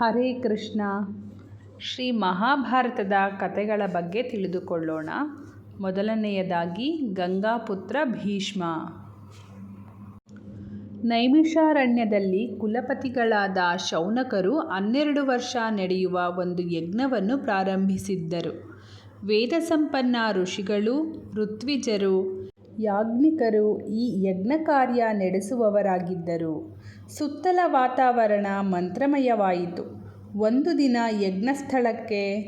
ಹರೇ ಕೃಷ್ಣ. ಶ್ರೀ ಮಹಾಭಾರತದ ಕಥೆಗಳ ಬಗ್ಗೆ ತಿಳಿದುಕೊಳ್ಳೋಣ. ಮೊದಲನೆಯದಾಗಿ ಗಂಗಾಪುತ್ರ ಭೀಷ್ಮ. ನೈಮಿಷಾರಣ್ಯದಲ್ಲಿ ಕುಲಪತಿಗಳಾದ ಶೌನಕರು ಹನ್ನೆರಡು ವರ್ಷ ನಡೆಯುವ ಒಂದು ಯಜ್ಞವನ್ನು ಪ್ರಾರಂಭಿಸಿದ್ದರು. ವೇದಸಂಪನ್ನ ಋಷಿಗಳು, ಋತ್ವಿಜರು ಯಾಜ್ಞಿಕರು ಈ ಯಜ್ಞ ಕಾರ್ಯ ನಡೆಸುವವರಾಗಿದ್ದರು. ಸುತ್ತಲ ವಾತಾವರಣ ಮಂತ್ರಮಯವಾಯಿತು. ಒಂದು ದಿನ ಯಜ್ಞಸ್ಥಳಕ್ಕೆ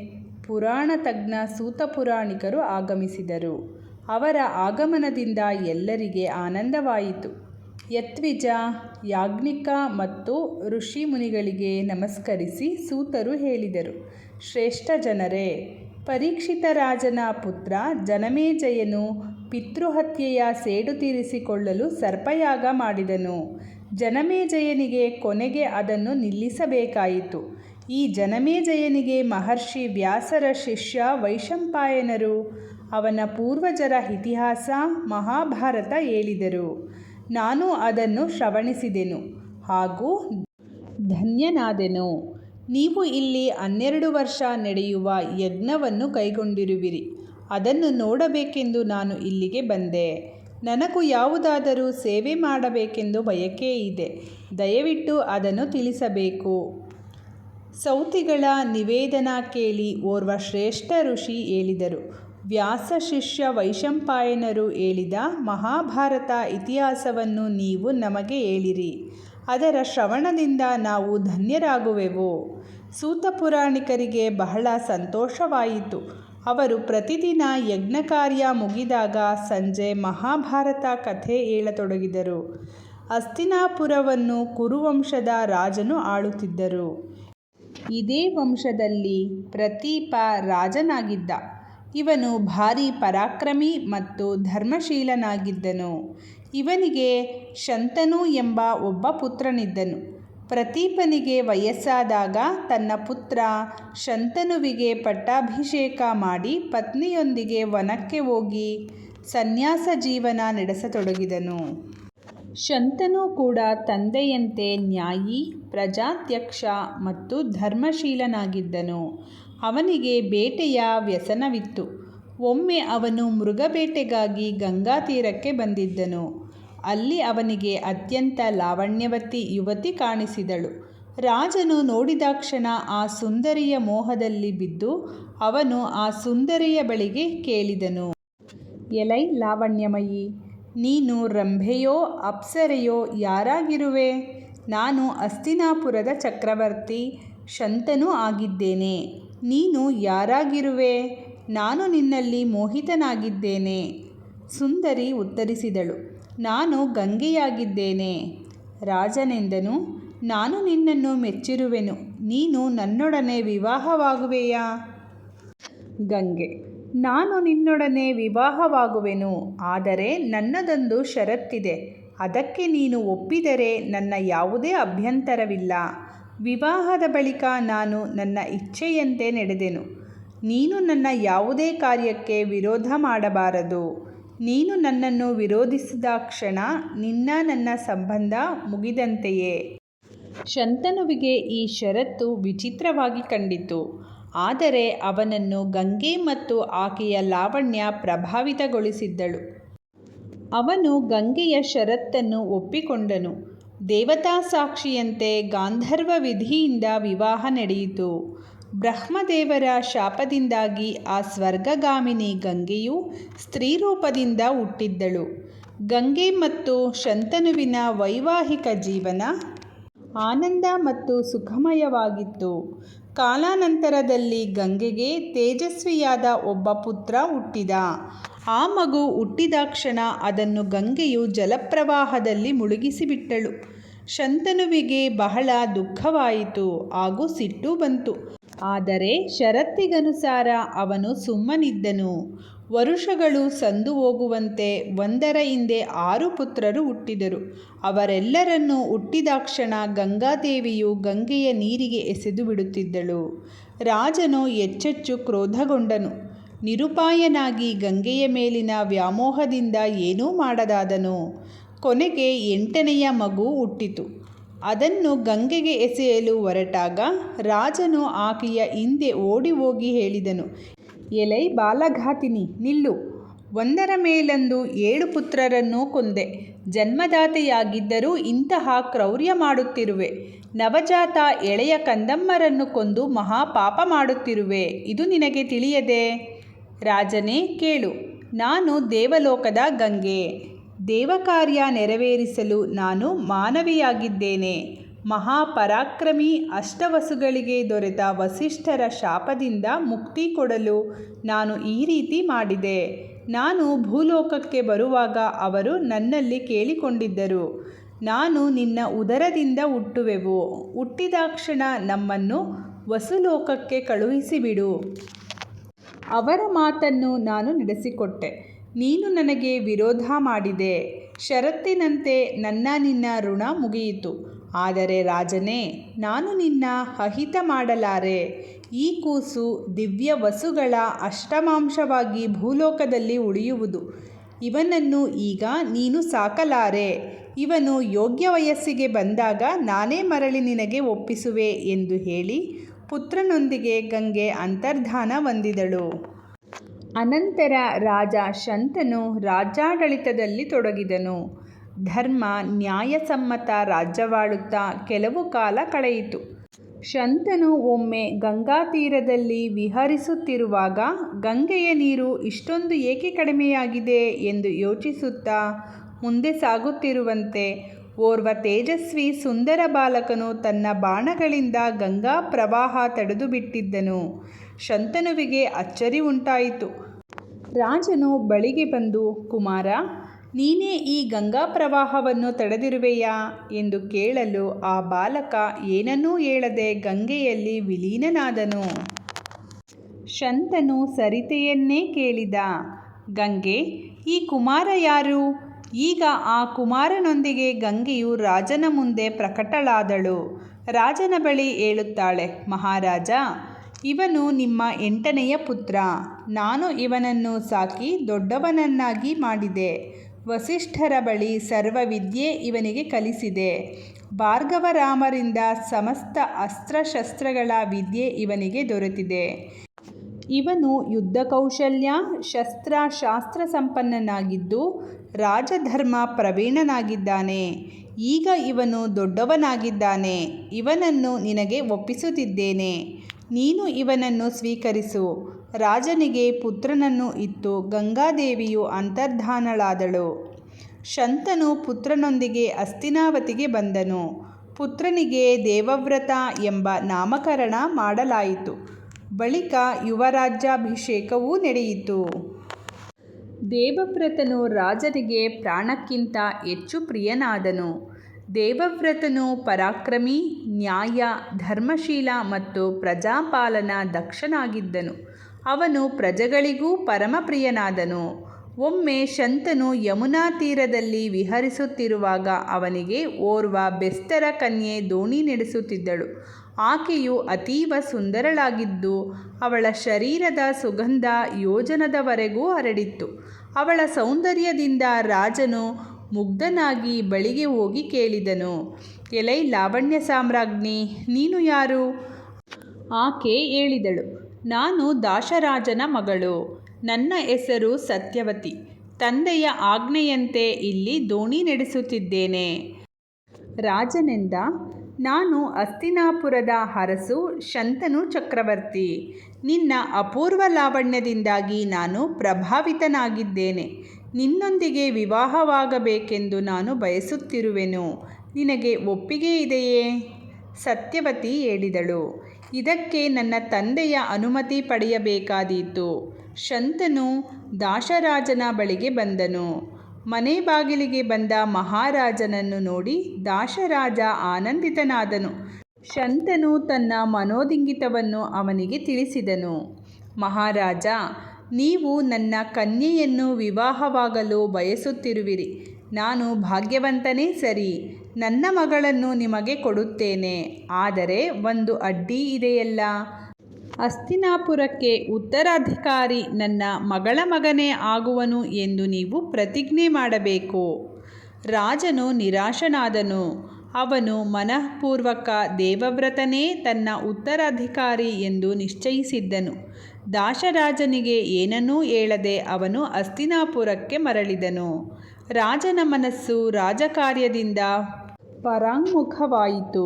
ಪುರಾಣತಜ್ಞ ಸೂತಪುರಾಣಿಕರು ಆಗಮಿಸಿದರು. ಅವರ ಆಗಮನದಿಂದ ಎಲ್ಲರಿಗೆ ಆನಂದವಾಯಿತು. ಯತ್ವಿಜ, ಯಾಜ್ಞಿಕ ಮತ್ತು ಋಷಿ ಮುನಿಗಳಿಗೆ ನಮಸ್ಕರಿಸಿ ಸೂತರು ಹೇಳಿದರು. ಶ್ರೇಷ್ಠ ಜನರೇ, ಪರೀಕ್ಷಿತ ರಾಜನ ಪುತ್ರ ಜನಮೇಜಯನು ಪಿತೃಹತ್ಯೆಯ ಸೇಡು ತೀರಿಸಿಕೊಳ್ಳಲು ಸರ್ಪಯಾಗ ಮಾಡಿದನು. ಜನಮೇಜಯನಿಗೆ ಕೊನೆಗೆ ಅದನ್ನು ನಿಲ್ಲಿಸಬೇಕಾಯಿತು. ಈ ಜನಮೇಜಯನಿಗೆ ಮಹರ್ಷಿ ವ್ಯಾಸರ ಶಿಷ್ಯ ವೈಶಂಪಾಯನರು ಅವನ ಪೂರ್ವಜರ ಇತಿಹಾಸ ಮಹಾಭಾರತ ಹೇಳಿದರು. ನಾನು ಅದನ್ನು ಶ್ರವಣಿಸಿದೆನು ಹಾಗೂ ಧನ್ಯನಾದೆನು. ನೀವು ಇಲ್ಲಿ ಹನ್ನೆರಡು ವರ್ಷ ನಡೆಯುವ ಯಜ್ಞವನ್ನು ಕೈಗೊಂಡಿರುವಿರಿ. ಅದನ್ನು ನೋಡಬೇಕೆಂದು ನಾನು ಇಲ್ಲಿಗೆ ಬಂದೆ. ನನಗೂ ಯಾವುದಾದರೂ ಸೇವೆ ಮಾಡಬೇಕೆಂದು ಬಯಕೆ ಇದೆ. ದಯವಿಟ್ಟು ಅದನ್ನು ತಿಳಿಸಬೇಕು. ಸೌತಿಗಳ ನಿವೇದನ ಕೇಳಿ ಓರ್ವ ಶ್ರೇಷ್ಠ ಋಷಿ ಹೇಳಿದರು. ವ್ಯಾಸ ಶಿಷ್ಯ ವೈಶಂಪಾಯನರು ಹೇಳಿದ ಮಹಾಭಾರತ ಇತಿಹಾಸವನ್ನು ನೀವು ನಮಗೆ ಹೇಳಿರಿ. ಅದರ ಶ್ರವಣದಿಂದ ನಾವು ಧನ್ಯರಾಗುವೆವು. ಸೂತ ಪುರಾಣಿಕರಿಗೆ ಬಹಳ ಸಂತೋಷವಾಯಿತು. ಅವರು ಪ್ರತಿದಿನ ಯಜ್ಞ ಕಾರ್ಯ ಮುಗಿದಾಗ ಸಂಜೆ ಮಹಾಭಾರತ ಕಥೆ ಹೇಳತೊಡಗಿದರು. ಅಸ್ತಿನಾಪುರವನ್ನು ಕುರುವಂಶದ ರಾಜನು ಆಳುತ್ತಿದ್ದರು. ಇದೇ ವಂಶದಲ್ಲಿ ಪ್ರತೀಪ ರಾಜನಾಗಿದ್ದ. ಇವನು ಭಾರಿ ಪರಾಕ್ರಮಿ ಮತ್ತು ಧರ್ಮಶೀಲನಾಗಿದ್ದನು. ಇವನಿಗೆ ಶಂತನು ಎಂಬ ಒಬ್ಬ ಪುತ್ರನಿದ್ದನು. ಪ್ರತೀಪನಿಗೆ ವಯಸ್ಸಾದಾಗ ತನ್ನ ಪುತ್ರ ಶಂತನುವಿಗೆ ಪಟ್ಟಾಭಿಷೇಕ ಮಾಡಿ ಪತ್ನಿಯೊಂದಿಗೆ ವನಕ್ಕೆ ಹೋಗಿ ಸನ್ಯಾಸ ಜೀವನ ನಡೆಸತೊಡಗಿದನು. ಶಂತನು ಕೂಡ ತಂದೆಯಂತೆ ನ್ಯಾಯಿ, ಪ್ರಜಾಧ್ಯಕ್ಷ ಮತ್ತು ಧರ್ಮಶೀಲನಾಗಿದ್ದನು. ಅವನಿಗೆ ಬೇಟೆಯ ವ್ಯಸನವಿತ್ತು. ಒಮ್ಮೆ ಅವನು ಮೃಗಬೇಟೆಗಾಗಿ ಗಂಗಾ ತೀರಕ್ಕೆ ಬಂದಿದ್ದನು. ಅಲ್ಲಿ ಅವನಿಗೆ ಅತ್ಯಂತ ಲಾವಣ್ಯವತಿ ಯುವತಿ ಕಾಣಿಸಿದಳು. ರಾಜನು ನೋಡಿದಾಕ್ಷಣ ಆ ಸುಂದರಿಯ ಮೋಹದಲ್ಲಿ ಬಿದ್ದು ಅವನು ಆ ಸುಂದರಿಯ ಬಳಿಗೆ ಕೇಳಿದನು. ಎಲೈ ಲಾವಣ್ಯಮಯಿ, ನೀನು ರಂಭೆಯೋ ಅಪ್ಸರೆಯೋ ಯಾರಾಗಿರುವೆ? ನಾನು ಅಸ್ತಿನಾಪುರದ ಚಕ್ರವರ್ತಿ, ಶಂತನೂ ಆಗಿದ್ದೇನೆ. ನೀನು ಯಾರಾಗಿರುವೆ? ನಾನು ನಿನ್ನಲ್ಲಿ ಮೋಹಿತನಾಗಿದ್ದೇನೆ. ಸುಂದರಿ ಉತ್ತರಿಸಿದಳು. ನಾನು ಗಂಗೆಯಾಗಿದ್ದೇನೆ. ರಾಜನೆಂದನು, ನಾನು ನಿನ್ನನ್ನು ಮೆಚ್ಚಿರುವೆನು, ನೀನು ನನ್ನೊಡನೆ ವಿವಾಹವಾಗುವೆಯಾ? ಗಂಗೆ, ನಾನು ನಿನ್ನೊಡನೆ ವಿವಾಹವಾಗುವೆನು, ಆದರೆ ನನ್ನದೊಂದು ಷರತ್ತಿದೆ, ಅದಕ್ಕೆ ನೀನು ಒಪ್ಪಿದರೆ ನನ್ನ ಯಾವುದೇ ಅಭ್ಯಂತರವಿಲ್ಲ. ವಿವಾಹದ ಬಳಿಕ ನಾನು ನನ್ನ ಇಚ್ಛೆಯಂತೆ ನಡೆದೆನು, ನೀನು ನನ್ನ ಯಾವುದೇ ಕಾರ್ಯಕ್ಕೆ ವಿರೋಧ ಮಾಡಬಾರದು. ನೀನು ನನ್ನನ್ನು ವಿರೋಧಿಸಿದ ಕ್ಷಣ ನಿನ್ನ ನನ್ನ ಸಂಬಂಧ ಮುಗಿದಂತೆಯೇ? ಶಂತನುವಿಗೆ ಈ ಷರತ್ತು ವಿಚಿತ್ರವಾಗಿ ಕಂಡಿತು. ಆದರೆ ಅವನನ್ನು ಗಂಗೆ ಮತ್ತು ಆಕೆಯ ಲಾವಣ್ಯ ಪ್ರಭಾವಿತಗೊಳಿಸಿದ್ದಳು. ಅವನು ಗಂಗೆಯ ಷರತ್ತನ್ನು ಒಪ್ಪಿಕೊಂಡನು. ದೇವತಾ ಸಾಕ್ಷಿಯಂತೆ ಗಾಂಧರ್ವ ವಿಧಿಯಿಂದ ವಿವಾಹ ನಡೆಯಿತು. ಬ್ರಹ್ಮದೇವರ ಶಾಪದಿಂದಾಗಿ ಆ ಸ್ವರ್ಗಗಾಮಿನಿ ಗಂಗೆಯು ಸ್ತ್ರೀರೂಪದಿಂದ ಹುಟ್ಟಿದ್ದಳು. ಗಂಗೆ ಮತ್ತು ಶಂತನುವಿನ ವೈವಾಹಿಕ ಜೀವನ ಆನಂದ ಮತ್ತು ಸುಖಮಯವಾಗಿತ್ತು. ಕಾಲಾನಂತರದಲ್ಲಿ ಗಂಗೆಗೆ ತೇಜಸ್ವಿಯಾದ ಒಬ್ಬ ಪುತ್ರ ಹುಟ್ಟಿದ. ಆ ಮಗು ಹುಟ್ಟಿದಾಕ್ಷಣ ಅದನ್ನು ಗಂಗೆಯು ಜಲಪ್ರವಾಹದಲ್ಲಿ ಮುಳುಗಿಸಿಬಿಟ್ಟಳು. ಶಂತನುವಿಗೆ ಬಹಳ ದುಃಖವಾಯಿತು, ಹಾಗೂ ಸಿಟ್ಟು ಬಂತು. ಆದರೆ ಷರತ್ತಿಗನುಸಾರ ಅವನು ಸುಮ್ಮನಿದ್ದನು. ವರುಷಗಳು ಸಂದು ಹೋಗುವಂತೆ ಒಂದರ ಹಿಂದೆ ಆರು ಪುತ್ರರು ಹುಟ್ಟಿದರು. ಅವರೆಲ್ಲರನ್ನು ಹುಟ್ಟಿದಾಕ್ಷಣ ಗಂಗಾದೇವಿಯು ಗಂಗೆಯ ನೀರಿಗೆ ಎಸೆದು ಬಿಡುತ್ತಿದ್ದಳು. ರಾಜನು ಹೆಚ್ಚೆಚ್ಚು ಕ್ರೋಧಗೊಂಡನು. ನಿರುಪಾಯನಾಗಿ ಗಂಗೆಯ ಮೇಲಿನ ವ್ಯಾಮೋಹದಿಂದ ಏನೂ ಮಾಡದಾದನು. ಕೊನೆಗೆ ಎಂಟನೆಯ ಮಗು ಹುಟ್ಟಿತು. ಅದನ್ನು ಗಂಗೆಗೆ ಎಸೆಯಲು ಹೊರಟಾಗ ರಾಜನು ಆಕೆಯ ಹಿಂದೆ ಓಡಿ ಹೋಗಿ ಹೇಳಿದನು, ಎಲೈ ಬಾಲಘಾತಿನಿ, ನಿಲ್ಲು. ಒಂದರ ಮೇಲೊಂದು ಏಳು ಪುತ್ರರನ್ನು ಕೊಂದೆ. ಜನ್ಮದಾತೆಯಾಗಿದ್ದರೂ ಇಂತಹ ಕ್ರೌರ್ಯ ಮಾಡುತ್ತಿರುವೆ. ನವಜಾತ ಎಳೆಯ ಕಂದಮ್ಮರನ್ನು ಕೊಂದು ಮಹಾಪಾಪ ಮಾಡುತ್ತಿರುವೆ. ಇದು ನಿನಗೆ ತಿಳಿಯದೆ? ರಾಜನೇ, ಕೇಳು. ನಾನು ದೇವಲೋಕದ ಗಂಗೆ. ದೇವಕಾರ್ಯ ನೆರವೇರಿಸಲು ನಾನು ಮಾನವಿಯಾಗಿದ್ದೇನೆ. ಮಹಾಪರಾಕ್ರಮಿ ಅಷ್ಟವಸುಗಳಿಗೆ ದೊರೆತ ವಸಿಷ್ಠರ ಶಾಪದಿಂದ ಮುಕ್ತಿ ಕೊಡಲು ನಾನು ಈ ರೀತಿ ಮಾಡಿದೆ. ನಾನು ಭೂಲೋಕಕ್ಕೆ ಬರುವಾಗ ಅವರು ನನ್ನಲ್ಲಿ ಕೇಳಿಕೊಂಡಿದ್ದರು. ನಾನು ನಿನ್ನ ಉದರದಿಂದ ಹುಟ್ಟುವೆವು. ಹುಟ್ಟಿದಾಕ್ಷಣ ನಮ್ಮನ್ನು ವಸುಲೋಕಕ್ಕೆ ಕಳುಹಿಸಿಬಿಡು. ಅವರ ಮಾತನ್ನು ನಾನು ನಡೆಸಿಕೊಟ್ಟೆ. ನೀನು ನನಗೆ ವಿರೋಧ ಮಾಡಿದೆ. ಷರತ್ತಿನಂತೆ ನನ್ನ ನಿನ್ನ ಋಣ ಮುಗಿಯಿತು. ಆದರೆ ರಾಜನೇ, ನಾನು ನಿನ್ನ ಅಹಿತ ಮಾಡಲಾರೆ. ಈ ಕೂಸು ದಿವ್ಯ ವಸುಗಳ ಅಷ್ಟಮಾಂಶವಾಗಿ ಭೂಲೋಕದಲ್ಲಿ ಉಳಿಯುವುದು. ಇವನನ್ನು ಈಗ ನೀನು ಸಾಕಲಾರೆ. ಇವನು ಯೋಗ್ಯ ವಯಸ್ಸಿಗೆ ಬಂದಾಗ ನಾನೇ ಮರಳಿ ನಿನಗೆ ಒಪ್ಪಿಸುವೆ ಎಂದು ಹೇಳಿ ಪುತ್ರನೊಂದಿಗೆ ಗಂಗೆ ಅಂತರ್ಧಾನ ಹೊಂದಿದಳು. ಅನಂತರ ರಾಜ ಶಂತನು ರಾಜ್ಯಾಡಳಿತದಲ್ಲಿ ತೊಡಗಿದನು. ಧರ್ಮ ನ್ಯಾಯಸಮ್ಮತ ರಾಜ್ಯವಾಳುತ್ತಾ ಕೆಲವು ಕಾಲ ಕಳೆಯಿತು. ಶಂತನು ಒಮ್ಮೆ ಗಂಗಾ ತೀರದಲ್ಲಿ ವಿಹರಿಸುತ್ತಿರುವಾಗ, ಗಂಗೆಯ ನೀರು ಇಷ್ಟೊಂದು ಏಕೆ ಕಡಿಮೆಯಾಗಿದೆ? ಎಂದು ಯೋಚಿಸುತ್ತಾ ಮುಂದೆ ಸಾಗುತ್ತಿರುವಂತೆ, ಓರ್ವ ತೇಜಸ್ವಿ ಸುಂದರ ಬಾಲಕನು ತನ್ನ ಬಾಣಗಳಿಂದ ಗಂಗಾ ಪ್ರವಾಹ ತಡೆದುಬಿಟ್ಟಿದ್ದನು. ಶಂತನುವಿಗೆ ಅಚ್ಚರಿ ಉಂಟಾಯಿತು. ರಾಜನು ಬಳಿಗೆ ಬಂದು, ಕುಮಾರ, ನೀನೇ ಈ ಗಂಗಾ ಪ್ರವಾಹವನ್ನು ತಡೆದಿರುವೆಯಾ? ಎಂದು ಕೇಳಲು ಆ ಬಾಲಕ ಏನನ್ನೂ ಹೇಳದೆ ಗಂಗೆಯಲ್ಲಿ ವಿಲೀನನಾದನು. ಶಂತನು ಸರಿತೆಯನ್ನೇ ಕೇಳಿದ. ಗಂಗೆ, ಈ ಕುಮಾರ ಯಾರು? ಈಗ ಆ ಕುಮಾರನೊಂದಿಗೆ ಗಂಗೆಯು ರಾಜನ ಮುಂದೆ ಪ್ರಕಟಳಾದಳು. ರಾಜನ ಬಳಿ ಹೇಳುತ್ತಾಳೆ ಮಹಾರಾಜ ಇವನು ನಿಮ್ಮ ಎಂಟನೆಯ ಪುತ್ರ. ನಾನು ಇವನನ್ನು ಸಾಕಿ ದೊಡ್ಡವನನ್ನಾಗಿ ಮಾಡಿದೆ. ವಸಿಷ್ಠರ ಬಳಿ ಸರ್ವವಿದ್ಯೆ ಇವನಿಗೆ ಕಲಿಸಿದೆ. ಭಾರ್ಗವರಾಮರಿಂದ ಸಮಸ್ತ ಅಸ್ತ್ರಶಸ್ತ್ರಗಳ ವಿದ್ಯೆ ಇವನಿಗೆ ದೊರೆತಿದೆ. ಇವನು ಯುದ್ಧ ಕೌಶಲ್ಯ ಶಸ್ತ್ರ ಶಾಸ್ತ್ರ ಸಂಪನ್ನನಾಗಿದ್ದು ರಾಜಧರ್ಮ ಪ್ರವೀಣನಾಗಿದ್ದಾನೆ. ಈಗ ಇವನು ದೊಡ್ಡವನಾಗಿದ್ದಾನೆ. ಇವನನ್ನು ನಿನಗೆ ಒಪ್ಪಿಸುತ್ತಿದ್ದೇನೆ. ನೀನು ಇವನನ್ನು ಸ್ವೀಕರಿಸು. ರಾಜನಿಗೆ ಪುತ್ರನನ್ನು ಇತ್ತು ಗಂಗಾದೇವಿಯು ಅಂತರ್ಧಾನಳಾದಳು. ಶಂತನು ಪುತ್ರನೊಂದಿಗೆ ಅಸ್ತಿನಾವತಿಗೆ ಬಂದನು. ಪುತ್ರನಿಗೆ ದೇವವ್ರತ ಎಂಬ ನಾಮಕರಣ ಮಾಡಲಾಯಿತು. ಬಳಿಕ ಯುವರಾಜ್ಯಾಭಿಷೇಕವೂ ನಡೆಯಿತು. ದೇವವ್ರತನು ರಾಜನಿಗೆ ಪ್ರಾಣಕ್ಕಿಂತ ಹೆಚ್ಚು ಪ್ರಿಯನಾದನು. ದೇವವ್ರತನು ಪರಾಕ್ರಮಿ, ನ್ಯಾಯ, ಧರ್ಮಶೀಲ ಮತ್ತು ಪ್ರಜಾಪಾಲನ ದಕ್ಷನಾಗಿದ್ದನು. ಅವನು ಪ್ರಜೆಗಳಿಗೂ ಪರಮಪ್ರಿಯನಾದನು. ಒಮ್ಮೆ ಶಂತನು ಯಮುನಾ ತೀರದಲ್ಲಿ ವಿಹರಿಸುತ್ತಿರುವಾಗ ಅವನಿಗೆ ಓರ್ವ ಬೆಸ್ತರ ಕನ್ಯೆ ದೋಣಿ ನಡೆಸುತ್ತಿದ್ದಳು. ಆಕೆಯು ಅತೀವ ಸುಂದರಳಾಗಿದ್ದು, ಅವಳ ಶರೀರದ ಸುಗಂಧ ಯೋಜನದವರೆಗೂ ಹರಡಿತ್ತು. ಅವಳ ಸೌಂದರ್ಯದಿಂದ ರಾಜನು ಮುಗ್ಧನಾಗಿ ಬಳಿಗೆ ಹೋಗಿ ಕೇಳಿದನು, ಎಲೈ ಲಾವಣ್ಯ ಸಾಮ್ರಾಜ್ಞಿ, ನೀನು ಯಾರು? ಆಕೆ ಹೇಳಿದಳು, ನಾನು ದಾಶರಾಜನ ಮಗಳು, ನನ್ನ ಹೆಸರು ಸತ್ಯವತಿ, ತಂದೆಯ ಆಜ್ಞೆಯಂತೆ ಇಲ್ಲಿ ದೋಣಿ ನಡೆಸುತ್ತಿದ್ದೇನೆ. ರಾಜನೆಂದ, ನಾನು ಅಸ್ತಿನಾಪುರದ ಹರಸು ಶಂತನು ಚಕ್ರವರ್ತಿ, ನಿನ್ನ ಅಪೂರ್ವ ಲಾವಣ್ಯದಿಂದಾಗಿ ನಾನು ಪ್ರಭಾವಿತನಾಗಿದ್ದೇನೆ. ನಿನ್ನೊಂದಿಗೆ ವಿವಾಹವಾಗಬೇಕೆಂದು ನಾನು ಬಯಸುತ್ತಿರುವೆನು. ನಿನಗೆ ಒಪ್ಪಿಗೆ ಇದೆಯೇ? ಸತ್ಯವತಿ ಹೇಳಿದಳು. ಇದಕ್ಕೆ ನನ್ನ ತಂದೆಯ ಅನುಮತಿ ಪಡೆಯಬೇಕಾದೀತು. ಶಂತನು ದಾಶರಾಜನ ಬಳಿಗೆ ಬಂದನು. ಮನೆ ಬಾಗಿಲಿಗೆ ಬಂದ ಮಹಾರಾಜನನ್ನು ನೋಡಿ ದಾಶರಾಜ ಆನಂದಿತನಾದನು. ಶಂತನು ತನ್ನ ಮನೋದಿಂಗಿತವನ್ನು ಅವನಿಗೆ ತಿಳಿಸಿದನು. ಮಹಾರಾಜ ನೀವು ನನ್ನ ಕನ್ಯೆಯನ್ನು ವಿವಾಹವಾಗಲು ಬಯಸುತ್ತಿರುವಿರಿ. ನಾನು ಭಾಗ್ಯವಂತನೇ, ಸರಿ. ನನ್ನ ಮಗಳನ್ನು ನಿಮಗೆ ಕೊಡುತ್ತೇನೆ. ಆದರೆ ಒಂದು ಅಡ್ಡಿ ಇದೆಯಲ್ಲ. ಅಸ್ತಿನಾಪುರಕ್ಕೆ ಉತ್ತರಾಧಿಕಾರಿ ನನ್ನ ಮಗಳ ಮಗನೇ ಆಗುವನು ಎಂದು ನೀವು ಪ್ರತಿಜ್ಞೆ ಮಾಡಬೇಕು. ರಾಜನು ನಿರಾಶನಾದನು. ಅವನು ಮನಃಪೂರ್ವಕ ದೇವವ್ರತನೇ ತನ್ನ ಉತ್ತರಾಧಿಕಾರಿ ಎಂದು ನಿಶ್ಚಯಿಸಿದ್ದನು. ದಾಶರಾಜನಿಗೆ ಏನನ್ನೂ ಹೇಳದೆ ಅವನು ಅಸ್ತಿನಾಪುರಕ್ಕೆ ಮರಳಿದನು. ರಾಜನ ಮನಸ್ಸು ರಾಜಕಾರ್ಯದಿಂದ ಪರಾಂಗುಖವಾಯಿತು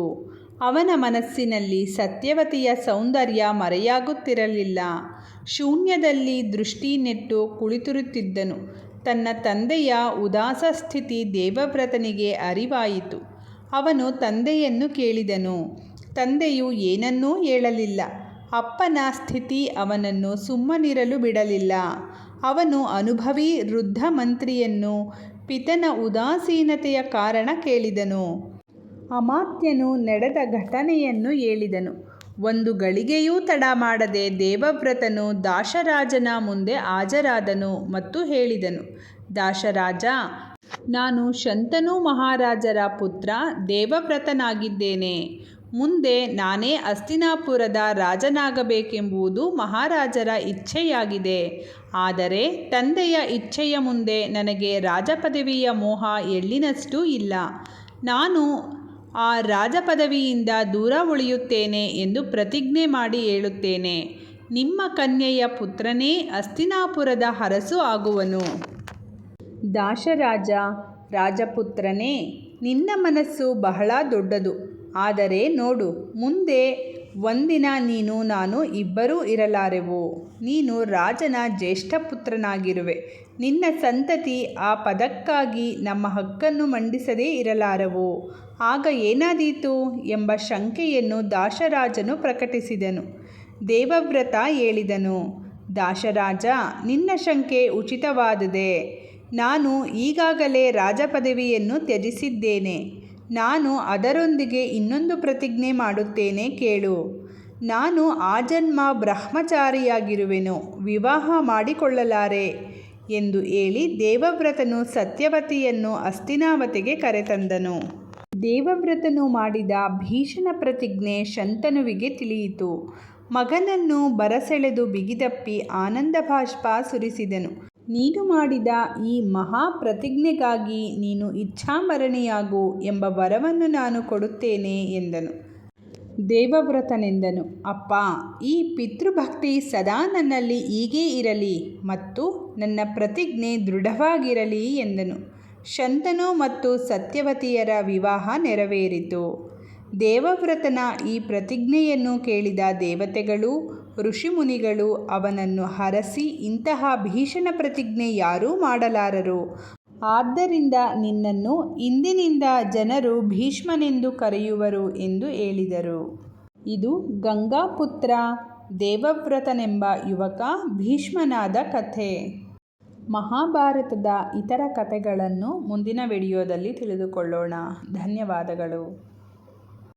ಅವನ ಮನಸ್ಸಿನಲ್ಲಿ ಸತ್ಯವತಿಯ ಸೌಂದರ್ಯ ಮರೆಯಾಗುತ್ತಿರಲಿಲ್ಲ. ಶೂನ್ಯದಲ್ಲಿ ದೃಷ್ಟಿ ನೆಟ್ಟು ಕುಳಿತಿರುತ್ತಿದ್ದನು. ತನ್ನ ತಂದೆಯ ಉದಾಸ ಸ್ಥಿತಿ ದೇವವ್ರತನಿಗೆ ಅರಿವಾಯಿತು. ಅವನು ತಂದೆಯನ್ನು ಕೇಳಿದನು. ತಂದೆಯು ಏನನ್ನೂ ಹೇಳಲಿಲ್ಲ. ಅಪ್ಪನ ಸ್ಥಿತಿ ಅವನನ್ನು ಸುಮ್ಮನಿರಲು ಬಿಡಲಿಲ್ಲ. ಅವನು ಅನುಭವಿ ವೃದ್ಧ ಮಂತ್ರಿಯನ್ನು ಪಿತನ ಉದಾಸೀನತೆಯ ಕಾರಣ ಕೇಳಿದನು. ಅಮಾತ್ಯನು ನಡೆದ ಘಟನೆಯನ್ನು ಹೇಳಿದನು. ಒಂದು ಗಳಿಗೆಯೂ ತಡ ಮಾಡದೆ ದೇವವ್ರತನು ದಾಶರಾಜನ ಮುಂದೆ ಹಾಜರಾದನು ಮತ್ತು ಹೇಳಿದನು. ದಾಶರಾಜ ನಾನು ಶಂತನು ಮಹಾರಾಜರ ಪುತ್ರ, ದೇವವ್ರತನಾಗಿದ್ದೇನೆ. ಮುಂದೆ ನಾನೇ ಅಸ್ತಿನಾಪುರದ ರಾಜನಾಗಬೇಕೆಂಬುದು ಮಹಾರಾಜರ ಇಚ್ಛೆಯಾಗಿದೆ. ಆದರೆ ತಂದೆಯ ಇಚ್ಛೆಯ ಮುಂದೆ ನನಗೆ ರಾಜಪದವಿಯ ಮೋಹ ಎಳ್ಳಿನಷ್ಟೂ ಇಲ್ಲ. ನಾನು ಆ ರಾಜಪದವಿಯಿಂದ ದೂರ ಉಳಿಯುತ್ತೇನೆ ಎಂದು ಪ್ರತಿಜ್ಞೆ ಮಾಡಿ ಹೇಳುತ್ತೇನೆ. ನಿಮ್ಮ ಕನ್ಯೆಯ ಪುತ್ರನೇ ಅಸ್ತಿನಾಪುರದ ಹರಸು ಆಗುವನು. ದಾಶರಾಜ, ರಾಜಪುತ್ರನೇ, ನಿನ್ನ ಮನಸ್ಸು ಬಹಳ ದೊಡ್ಡದು. ಆದರೆ ನೋಡು, ಮುಂದೆ ಒಂದಿನ ನೀನು ನಾನು ಇಬ್ಬರೂ ಇರಲಾರೆವು. ನೀನು ರಾಜನ ಜ್ಯೇಷ್ಠ ಪುತ್ರನಾಗಿರುವೆ. ನಿನ್ನ ಸಂತತಿ ಆ ಪದಕ್ಕಾಗಿ ನಮ್ಮ ಹಕ್ಕನ್ನು ಮಂಡಿಸದೇ ಇರಲಾರವು. ಆಗ ಏನಾದೀತು ಎಂಬ ಶಂಕೆಯನ್ನು ದಾಶರಾಜನು ಪ್ರಕಟಿಸಿದನು. ದೇವವ್ರತ ಹೇಳಿದನು, ದಾಶರಾಜ, ನಿನ್ನ ಶಂಕೆ ಉಚಿತವಾದುದೇ. ನಾನು ಈಗಾಗಲೇ ರಾಜಪದವಿಯನ್ನು ತ್ಯಜಿಸಿದ್ದೇನೆ. ನಾನು ಅದರೊಂದಿಗೆ ಇನ್ನೊಂದು ಪ್ರತಿಜ್ಞೆ ಮಾಡುತ್ತೇನೆ ಕೇಳು. ನಾನು ಆ ಜನ್ಮ ಬ್ರಹ್ಮಚಾರಿಯಾಗಿರುವೆನು, ವಿವಾಹ ಮಾಡಿಕೊಳ್ಳಲಾರೆ ಎಂದು ಹೇಳಿ ದೇವವ್ರತನು ಸತ್ಯವತಿಯನ್ನು ಅಸ್ತಿನಾವತಿಗೆ ಕರೆತಂದನು. ದೇವವ್ರತನು ಮಾಡಿದ ಭೀಷಣ ಪ್ರತಿಜ್ಞೆ ಶಂತನುವಿಗೆ ತಿಳಿಯಿತು. ಮಗನನ್ನು ಬರಸೆಳೆದು ಬಿಗಿದಪ್ಪಿ ಆನಂದ ಬಾಷ್ಪ ಸುರಿಸಿದನು. ನೀನು ಮಾಡಿದ ಈ ಮಹಾ ಪ್ರತಿಜ್ಞೆಗಾಗಿ ನೀನು ಇಚ್ಛಾಮರಣಿಯಾಗು ಎಂಬ ವರವನ್ನು ನಾನು ಕೊಡುತ್ತೇನೆ ಎಂದನು. ದೇವವ್ರತನೆಂದನು, ಅಪ್ಪ, ಈ ಪಿತೃಭಕ್ತಿ ಸದಾ ನನ್ನಲ್ಲಿ ಹೀಗೇ ಇರಲಿ ಮತ್ತು ನನ್ನ ಪ್ರತಿಜ್ಞೆ ದೃಢವಾಗಿರಲಿ ಎಂದನು. ಶಂತನು ಮತ್ತು ಸತ್ಯವತಿಯರ ವಿವಾಹ ನೆರವೇರಿತು. ದೇವವ್ರತನ ಈ ಪ್ರತಿಜ್ಞೆಯನ್ನು ಕೇಳಿದ ದೇವತೆಗಳು ಋಷಿಮುನಿಗಳು ಅವನನ್ನು ಹರಸಿ ಇಂತಹ ಭೀಷಣ ಪ್ರತಿಜ್ಞೆ ಯಾರೂ ಮಾಡಲಾರರು. ಆದ್ದರಿಂದ ನಿನ್ನನ್ನು ಇಂದಿನಿಂದ ಜನರು ಭೀಷ್ಮನೆಂದು ಕರೆಯುವರು ಎಂದು ಹೇಳಿದರು. ಇದು ಗಂಗಾಪುತ್ರ ದೇವವ್ರತನೆಂಬ ಯುವಕ ಭೀಷ್ಮನಾದ ಕಥೆ. ಮಹಾಭಾರತದ ಇತರ ಕಥೆಗಳನ್ನು ಮುಂದಿನ ವಿಡಿಯೋದಲ್ಲಿ ತಿಳಿದುಕೊಳ್ಳೋಣ. ಧನ್ಯವಾದಗಳು.